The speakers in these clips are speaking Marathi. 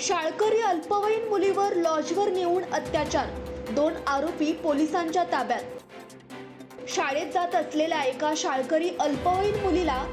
शाळकरी अल्पवयीन मुलीवर लॉजवर नेऊन अत्याचार. दोन आरोपी पोलिसांच्या ताब्यात. शाळेत जात असलेल्या एका शाळकरी अल्पवयीन मुलीला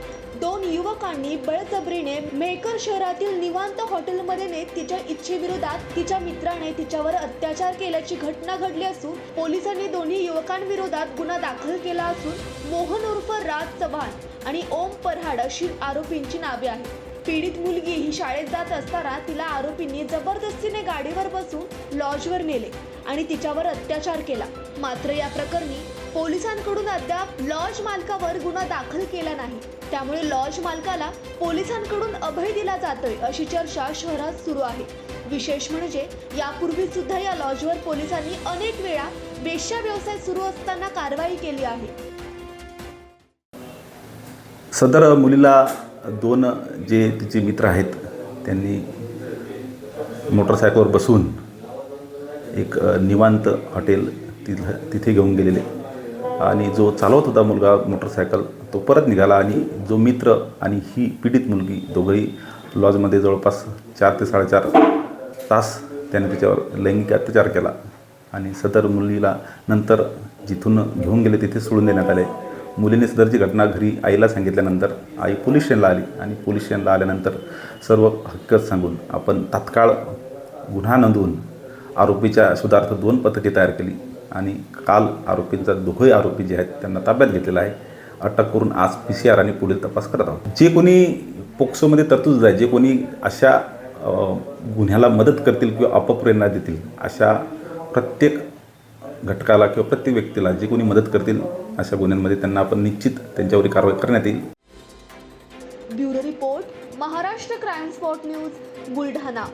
दोन युवकांनी बळजबरीने मेहकर शहरातील निवांत हॉटेलमध्ये नेत तिच्या इच्छेविरोधात तिच्या मित्राने तिच्यावर अत्याचार केल्याची घटना घडली असून पोलिसांनी दोन्ही युवकांविरोधात गुन्हा दाखल केला असून मोहन उर्फ राज चव्हाण आणि ओम परहाड अशी आरोपींची नावे आहेत. पीडित मुलगी ही शाळेत जात असताना तिला आरोपींनी जबरदस्तीने गाडीवर बसून लॉजवर नेले आणि तिच्यावर अत्याचार केला. मात्र या प्रकरणी पोलिसांकडून अद्याप लॉज मालकावर गुन्हा दाखल केला नाही. त्यामुळे लॉज मालकाला पोलिसांकडून अभय दिला जातोय अशी चर्चा शहरात सुरू आहे. विशेष म्हणजे यापूर्वी सुद्धा या लॉजवर पोलिसांनी अनेक वेळा वेश्या व्यवसाय सुरू असताना कारवाई केली आहे. सदर मुलीला दोन जे तिचे मित्र आहेत त्यांनी मोटरसायकलवर बसून एक निवांत हॉटेल तिथं तिथे घेऊन गेलेले. आणि जो चालवत होता मुलगा मोटरसायकल तो परत निघाला आणि जो मित्र आणि ही पीडित मुलगी दोघंही लॉजमध्ये जवळपास चार ते साडेचार तास त्याने तिच्यावर लैंगिक अत्याचार केला. आणि सदर मुलीला नंतर जिथून घेऊन गेले तिथे सोडून देण्यात आले. मुलीने सदरची घटना घरी आईला सांगितल्यानंतर आई पोलीस स्टेशनला आली आणि पोलीस स्टेशनला आल्यानंतर सर्व हक्कत सांगून आपण तात्काळ गुन्हा नोंदवून आरोपीच्या सुधार्थ दोन पथके तयार केली आणि काल आरोपींचा दोघंही आरोपी जे आहेत त्यांना ताब्यात घेतलेला आहे. अटक करून आज पी सी आर आणि पुढील तपास करत आहोत. जे कोणी पोक्सोमध्ये तरतूद आहे जे कोणी अशा गुन्ह्याला मदत करतील किंवा अपप्रेरणा देतील अशा प्रत्येक घटकाला किंवा प्रत्येक व्यक्तीला जे कोणी मदत करतील अशा गुन्ह्यांमध्ये त्यांना आपण निश्चित त्यांच्यावर कारवाई करण्यात येईल. Bureau report Maharashtra crime spot news Buldhana.